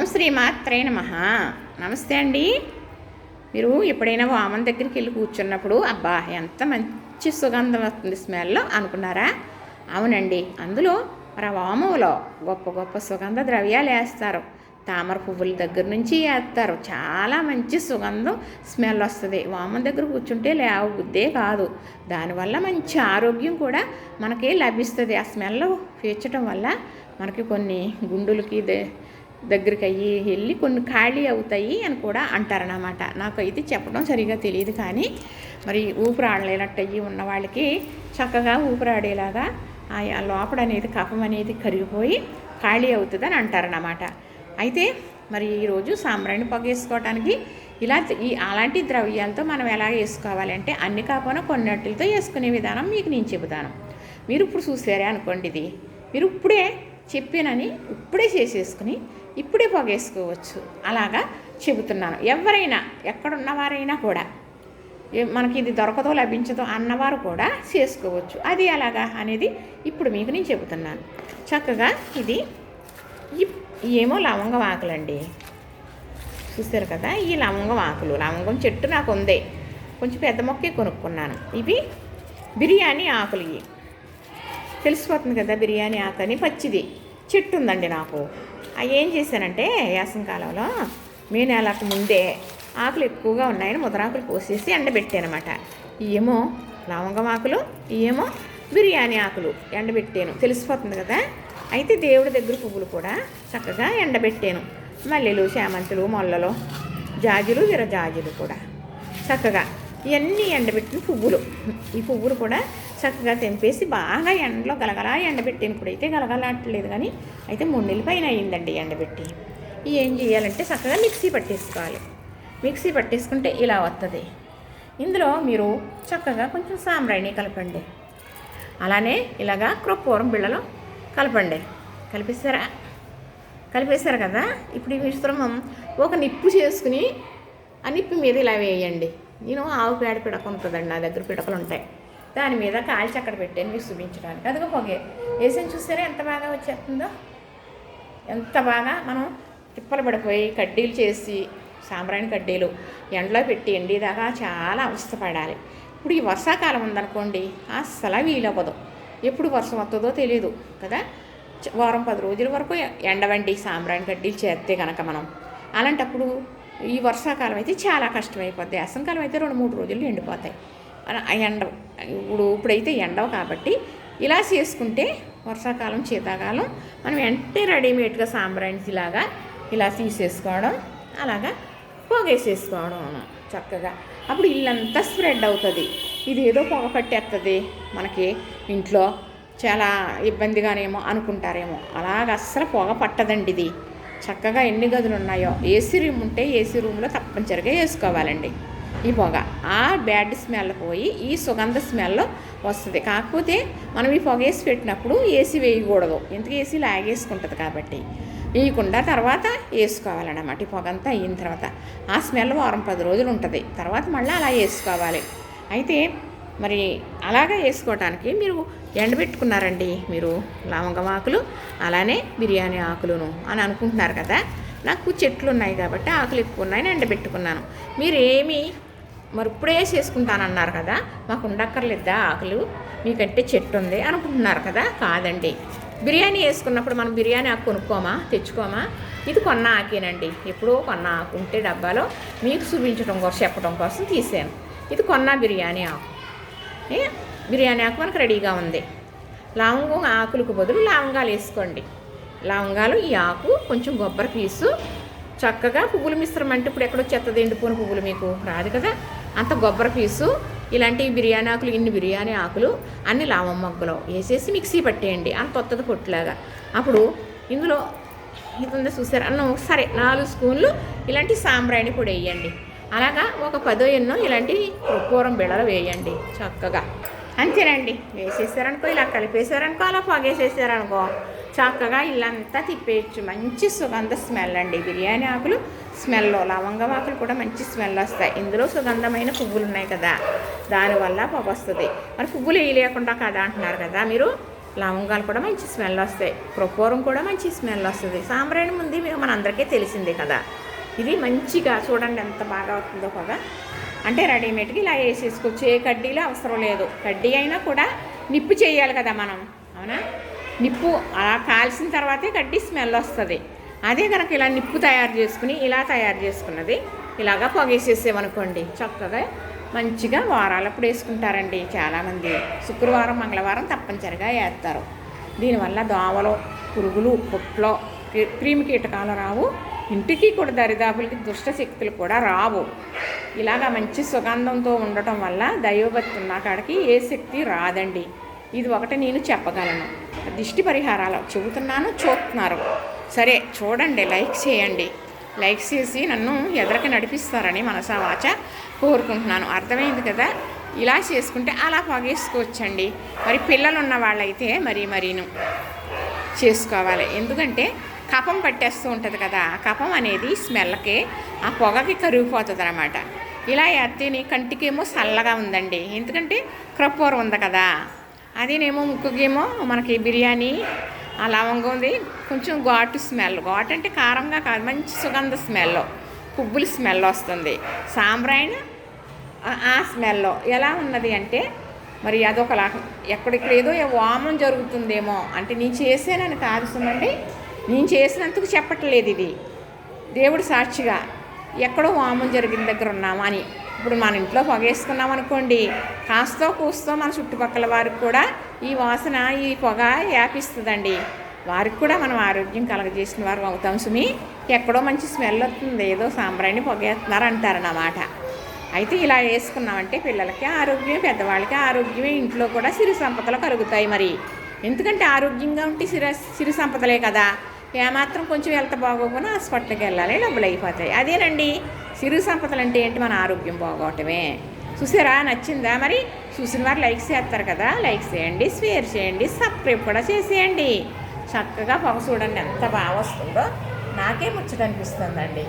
ఓం శ్రీమాత్రే నమ. నమస్తే అండి. మీరు ఎప్పుడైనా వామన్ దగ్గరికి వెళ్ళి కూర్చున్నప్పుడు అబ్బా ఎంత మంచి సుగంధం వస్తుంది స్మెల్ అనుకున్నారా? అవునండి. అందులో మరి ఆ వాములో గొప్ప గొప్ప సుగంధ ద్రవ్యాలు వేస్తారు. తామర పువ్వుల దగ్గర నుంచి వేస్తారు. చాలా మంచి సుగంధం స్మెల్ వస్తుంది. వామన్ దగ్గర కూర్చుంటే లేవు బుద్ధే కాదు. దానివల్ల మంచి ఆరోగ్యం కూడా మనకి లభిస్తుంది. ఆ స్మెల్ పీల్చడం వల్ల మనకి కొన్ని గుండులకి దే దగ్గరికి అయ్యి వెళ్ళి కొన్ని ఖాళీ అవుతాయి అని కూడా అంటారనమాట నాకైతే చెప్పడం సరిగా తెలియదు కానీ మరి ఊపిరాడలేనట్టు అయ్యి ఉన్న వాళ్ళకి చక్కగా ఊపిరాడేలాగా ఆ లోపల అనేది కఫం అనేది కరిగిపోయి ఖాళీ అవుతుంది అని అంటారనమాట అయితే మరి ఈరోజు సాంబ్రాణి పొగ వేసుకోవటానికి ఇలా ఈ అలాంటి ద్రవ్యాలతో మనం ఎలా వేసుకోవాలంటే అన్ని కాకుండా కొన్నిటితో వేసుకునే విధానం మీకు నేను చెబుతాను. మీరు ఇప్పుడు చూసారే అనుకోండి ఇది. మీరు ఇప్పుడే చెప్పానని ఇప్పుడే చేసేసుకుని ఇప్పుడే పొగేసుకోవచ్చు. అలాగా చెబుతున్నాను. ఎవరైనా ఎక్కడున్నవారైనా కూడా మనకి ఇది దొరకదో లభించదో అన్నవారు కూడా చేసుకోవచ్చు. అది ఎలాగా అనేది ఇప్పుడు మీకు నేను చెబుతున్నాను. చక్కగా ఇది ఏమో లవంగం ఆకులండి చూసారు కదా? ఈ లవంగం ఆకులు లవంగం చెట్టు నాకు ఉంది. కొంచెం పెద్ద మొక్కే కొనుక్కున్నాను. ఇవి బిర్యానీ ఆకులు ఇవి. తెలిసిపోతుంది కదా బిర్యానీ ఆకు అని పచ్చిది. చెట్టు ఉందండి నాకు. అవి ఏం చేశానంటే యాసంకాలంలో మే నెలకు ముందే ఆకులు ఎక్కువగా ఉన్నాయని ముదరాకులు పోసేసి ఎండబెట్టానమాట. ఇవేమో లవంగం ఆకులు ఇవేమో బిర్యానీ ఆకులు ఎండబెట్టాను. తెలిసిపోతుంది కదా? అయితే దేవుడి దగ్గర పువ్వులు కూడా చక్కగా ఎండబెట్టాను. మల్లెలు చామంతులు మొల్లలు జాజులు విరజాజులు కూడా చక్కగా ఇవన్నీ ఎండబెట్టిన పువ్వులు. ఈ పువ్వులు కూడా చక్కగా తెంపేసి బాగా ఎండలో గలగలా ఎండబెట్టాను ఇప్పుడైతే గలగలాట్లేదు కానీ అయితే మూడు నెలల పైన అయ్యిందండి ఎండబెట్టి. ఏం చేయాలంటే చక్కగా మిక్సీ పట్టేసుకోవాలి. మిక్సీ పట్టేసుకుంటే ఇలా వస్తుంది ఇందులో మీరు చక్కగా కొంచెం సాంబ్రాణి కలపండి. అలానే ఇలాగా క్రొప్పూరం బిళ్ళలో కలపండి. కలిపేస్తారా కలిపేశారు కదా? ఇప్పుడు ఈ మిశ్రమం ఒక నిప్పు చేసుకుని ఆ నిప్పు మీద ఇలా వేయండి. నేను ఆవు పేడ పిడక ఉంటుందండి నా దగ్గర పిడకలు ఉంటాయి. దాని మీద కాల్చి అక్కడ పెట్టాను మీకు చూపించడానికి. అదిగో పొగే. వేసిన చూస్తేనే ఎంత బాగా వచ్చేస్తుందో? ఎంత బాగా మనం తిప్పలు పడిపోయి కడ్డీలు చేసి సాంబ్రాణి కడ్డీలు ఎండలో పెట్టి ఎండేదాకా చాలా అవస్థపడాలి ఇప్పుడు ఈ వర్షాకాలం ఉందనుకోండి అస్సలు వీలవ్వదు. ఎప్పుడు వర్షం వస్తుందో తెలియదు కదా? వారం పది రోజుల వరకు ఎండవండి సాంబ్రాణి కడ్డీలు చేస్తే కనుక మనం. అలాంటప్పుడు ఈ వర్షాకాలం అయితే చాలా కష్టమైపోద్ది. వేసంకాలం అయితే రెండు మూడు రోజులు ఎండిపోతాయి. ఎండ ఇప్పుడు ఇప్పుడైతే ఎండవు కాబట్టి ఇలా చేసుకుంటే వర్షాకాలం శీతాకాలం మనం వెంటనే రెడీమేడ్గా సాంబ్రాణి ఇలాగా ఇలా తీసేసుకోవడం అలాగా పొగేసేసుకోవడం చక్కగా. అప్పుడు ఇల్లంతా స్ప్రెడ్ అవుతుంది. ఇది ఏదో పొగ పట్టేస్తుంది మనకి ఇంట్లో. చాలా ఇబ్బందిగానేమో అనుకుంటారేమో. అలాగ అస్సలు పొగ పట్టదండి ఇది. చక్కగా ఎన్ని గదులు ఉన్నాయో ఏసీ రూమ్ ఉంటే ఏసీ రూమ్లో తప్పనిసరిగా వేసుకోవాలండి. ఈ పొగ. ఆ బ్యాడ్ స్మెల్ పోయి ఈ సుగంధ స్మెల్ వస్తుంది. కాకపోతే మనం ఈ పొగ వేసి పెట్టినప్పుడు ఏసీ వేయకూడదు. ఎందుకు ఏసీ లాగేసుకుంటుంది కాబట్టి. వేయకుండా తర్వాత వేసుకోవాలన్నమాట. ఈ పొగ అంతా అయిన తర్వాత. ఆ స్మెల్ వారం పది రోజులు ఉంటుంది. తర్వాత మళ్ళీ అలా వేసుకోవాలి. అయితే మరి అలాగా వేసుకోవటానికి మీరు ఎండబెట్టుకున్నారండి మీరు. లవంగం ఆకులు అలానే బిర్యానీ ఆకులును అని అనుకుంటున్నారు కదా. నాకు చెట్లు ఉన్నాయి కాబట్టి ఆకులు ఎక్కువ ఉన్నాయని ఎండబెట్టుకున్నాను. మీరేమి మరి ఇప్పుడే చేసుకుంటానన్నారు కదా మాకు ఉండక్కర్లేదా ఆకులు? మీకంటే చెట్టు ఉంది అనుకుంటున్నారు కదా కాదండి. బిర్యానీ వేసుకున్నప్పుడు మనం బిర్యానీ ఆకు కొనుక్కోమా తెచ్చుకోమా? ఇది కొన్న ఆకేనండి. ఎప్పుడో కొన్న ఆకు ఉంటే డబ్బాలో మీకు చూపించడం కోసం చెప్పడం కోసం తీసాను. ఇది కొన్న బిర్యానీ ఆకు. బిర్యానీ ఆకు మనకు రెడీగా ఉంది. లవంగం ఆకులకు బదులు లవంగాలు వేసుకోండి. లవంగాలు ఈ ఆకు కొంచెం కొబ్బరి పీసు. చక్కగా పువ్వుల మిశ్రమం అంటే ఇప్పుడు ఎక్కడో చెత్త ఎండిపోయిన పువ్వులు మీకు రాదు కదా? అంత కొబ్బరి పీసు ఇలాంటి బిర్యానీ ఆకులు ఇన్ని బిర్యానీ ఆకులు అన్ని లావం మొగ్గలు వేసేసి మిక్సీ పట్టేయండి. అంత కొత్తది పొట్టులాగా. అప్పుడు ఇందులో ఇది ఉంది చూసారు? అన్నం సరే నాలుగు స్పూన్లు ఇలాంటి సాంబ్రాణి పొడి వేయండి. అలాగా ఒక పదో ఎన్నో ఇలాంటి కూరం బిళ్ళలు వేయండి చక్కగా. అంతేనండి. వేసేసారనుకో ఇలా కలిపేశారనుకో అలా పొగేసేసారనుకో. చక్కగా ఇల్లంతా తిప్పేయచ్చు. మంచి సుగంధ స్మెల్ అండి. బిర్యానీ ఆకులు స్మెల్ లవంగం ఆకులు కూడా మంచి స్మెల్ వస్తాయి. ఇందులో సుగంధమైన పువ్వులు ఉన్నాయి కదా దానివల్ల పొగ వస్తుంది. మరి పువ్వులు వేయలేకుండా కదా అంటున్నారు కదా మీరు? లవంగాలు కూడా మంచి స్మెల్ వస్తాయి. ప్రొపోరం కూడా మంచి స్మెల్ వస్తుంది. సాంబ్రాణి ముందు మనందరికీ తెలిసిందే కదా. ఇది మంచిగా చూడండి ఎంత బాగా అవుతుందో పొగ. అంటే రెడీమేడ్కి ఇలా వేసేసుకోవచ్చు. ఏ కడ్డీలో అవసరం లేదు. కడ్డీ అయినా కూడా నిప్పు చేయాలి కదా మనం. అవునా? నిప్పు అలా కాల్చిన తర్వాతే గడ్డి స్మెల్ వస్తుంది. అదే కనుక ఇలా నిప్పు తయారు చేసుకుని ఇలా తయారు చేసుకున్నది ఇలాగా పొగేసేసామనుకోండి చక్కగా మంచిగా వారాలప్పుడు వేసుకుంటారండి చాలామంది శుక్రవారం మంగళవారం తప్పనిసరిగా వేస్తారు దీనివల్ల దోమలు పురుగులు పుట్లో క్రి- క్రిమి కీటకాలు రావు. ఇంటికి కూడా దరిదాపులకి దుష్ట శక్తులు కూడా రావు. ఇలాగా మంచి సుగంధంతో ఉండటం వల్ల దైవభక్తి ఉన్న కాడికి ఏ శక్తి రాదండి. ఇది ఒకటి నేను చెప్పగలను. దిష్టి పరిహారాలు చెబుతున్నాను చూస్తున్నారు. సరే చూడండి లైక్ చేయండి. లైక్ చేసి నన్ను ఎదరికి నడిపిస్తారని మనసావాచ కోరుకుంటున్నాను. అర్థమైంది కదా? ఇలా చేసుకుంటే అలా పొగేసుకోవచ్చండి మరి పిల్లలు ఉన్న వాళ్ళైతే మరీ మరీను చేసుకోవాలి. ఎందుకంటే కఫం పట్టేస్తూ ఉంటుంది కదా కపం కఫం అనేది స్మెల్కి ఆ పొగకి కరిగిపోతుంది అనమాట ఇలా ఎత్తేని కంటికేమో చల్లగా ఉందండి. ఎందుకంటే క్రపోర్ ఉంది కదా. అదేనేమో ముక్కుకేమో మనకి బిర్యానీ ఆ లవంగం ఉంది. కొంచెం ఘాటు స్మెల్. ఘాటు అంటే కారంగా కాదు మంచి సుగంధ స్మెల్. పువ్వుల స్మెల్ వస్తుంది. సాంబ్రాయిన్ ఆ- స్మెల్. స్మెల్లో ఎలా ఉన్నది అంటే మరి అదొక ఎక్కడిక్కడ ఏదో వామం జరుగుతుందేమో అంటే నేను చేసానని కాదు సుమండి. నేను చేసినందుకు చెప్పట్లేదు ఇది. దేవుడు సాక్షిగా ఎక్కడో వామం జరిగిన దగ్గర ఉన్నామని ఇప్పుడు మన ఇంట్లో పొగేసుకున్నాం అనుకోండి కాస్తో కూస్తో మన చుట్టుపక్కల వారికి కూడా ఈ వాసన ఈ పొగ వ్యాపిస్తుందండి వారికి కూడా మనం ఆరోగ్యం కలగజేసిన వారు అవుతాం సుమి. ఎక్కడో మంచి స్మెల్ వస్తుంది ఏదో సాంబ్రాణి పొగేస్తున్నారు అంటారన్నమాట. అయితే ఇలా వేసుకున్నామంటే పిల్లలకి ఆరోగ్యమే పెద్దవాళ్ళకి ఆరోగ్యమే ఇంట్లో కూడా సిరి సంపదలు కలుగుతాయి మరి. ఎందుకంటే ఆరోగ్యంగా ఉంటే సిరి సిరి సంపదలే కదా. ఏమాత్రం కొంచెం వెళ్త బాగోకుండా హాస్పిటల్కి వెళ్ళాలి డబ్బులు అయిపోతాయి. అదేనండి. సిరు సంపదలు అంటే ఏంటి? మన ఆరోగ్యం బాగోవటమే చూసారా? నచ్చిందా? మరి చూసిన వారు లైక్ చేస్తారు కదా? లైక్ చేయండి షేర్ చేయండి సబ్స్క్రైబ్ కూడా చేసేయండి. చక్కగా పొగ చూడండి ఎంత బాగా వస్తుందో. నాకే ముచ్చట అనిపిస్తుందండి.